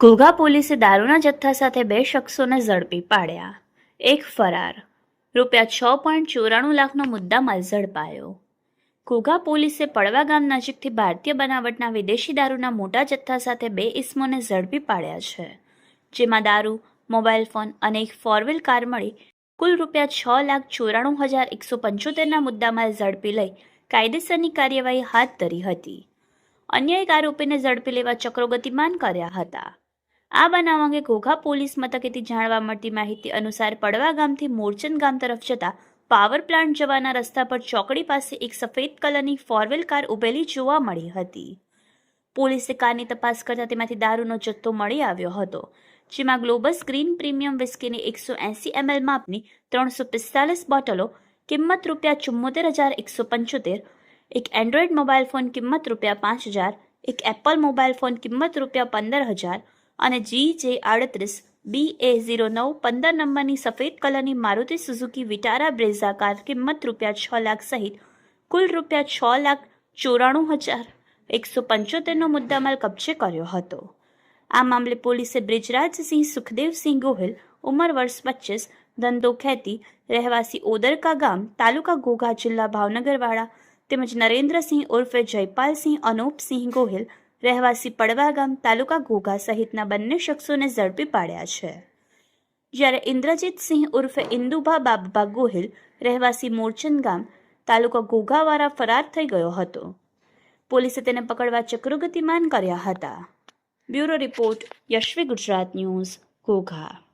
ઘોઘા પોલીસે દારૂના જથ્થા સાથે બે શખ્સોને ઝડપી પાડ્યા. એક ફરાર. રૂપિયા છ પોઈન્ટ ચોરાણું લાખનો મુદ્દામાલ ઝડપાયો. ઘોઘા પોલીસે પડવા ગામ નજીકથી ભારતીય બનાવટના વિદેશી દારૂના મોટા જથ્થા સાથે બે ઇસમોને ઝડપી પાડ્યા છે, જેમાં દારૂ, મોબાઈલ ફોન અને એક ફોરવ્હીલ કાર મળી કુલ રૂપિયા છ લાખ ચોરાણું હજાર એકસો પંચોતેરના મુદ્દામાલ ઝડપી લઈ કાયદેસરની કાર્યવાહી હાથ ધરી હતી. અન્ય એક આરોપીને ઝડપી લેવા ચક્રો ગતિમાન કર્યા હતા. આ બનાવ અંગે ઘોઘા પોલીસ મથકેથી જાણવા મળતી માહિતી અનુસાર પડવા ગામથી મોરચંદ ગામ તરફ જતા પાવર પ્લાન્ટ જવાના રસ્તા પર ચોકડી પાસે એક સફેદ કલરની ફોરવેલ કાર ઉભેલી જોવા મળી હતી. પોલીસે કારની તપાસ કરતા તેમાંથી દારૂનો જથ્થો મળી આવ્યો હતો, જેમાં ગ્લોબસ ગ્રીન પ્રીમિયમ વિસ્કીની એકસો એંસી એમએલ માપની ત્રણસો પિસ્તાલીસ બોટલો, કિંમત રૂપિયા ચુમ્મોતેર હજાર એકસો પંચોતેર, એક એન્ડ્રોઈડ મોબાઈલ ફોન કિંમત રૂપિયા પાંચ હજાર, એક એપલ મોબાઈલ ફોન કિંમત રૂપિયા પંદર હજાર અને જી જે આડત્રીસ બી એ ઝીરો નવ, પંદર નંબરની સફેદ કલરની Maruti Suzuki Vitara Brezza car, કિંમત રૂપિયા છ લાખ સહિત કુલ રૂપિયા છ લાખ ચોરાણું હજાર એકસો પંચોતેરનો મુદ્દામાલ કબજે કર્યો હતો. આ મામલે પોલીસે બ્રિજરાજસિંહ સુખદેવસિંહ ગોહિલ, ઉંમર વર્ષ પચીસ, ધંધો ખેતી, રહેવાસી ઓદરકા ગામ, તાલુકા ઘોઘા જિલ્લા ભાવનગરવાળા તેમજ નરેન્દ્રસિંહ ઉર્ફે જયપાલસિંહ અનૂપસિંહ ગોહિલ રહેવાસી પડવા ગામ તાલુકા ઘોઘા સહિતના બંને શખ્સોને ઝડપી પાડ્યા છે. જ્યારે ઇન્દ્રજીતસિંહ ઉર્ફે ઇન્દુભા બાબા ગોહિલ રહેવાસી મોરચંદ ગામ તાલુકા ઘોઘાવાળા ફરાર થઈ ગયો હતો. પોલીસે તેને પકડવા ચક્રો ગતિમાન કર્યા હતા. Bureau report Yashvi Gujarat news Ghogha.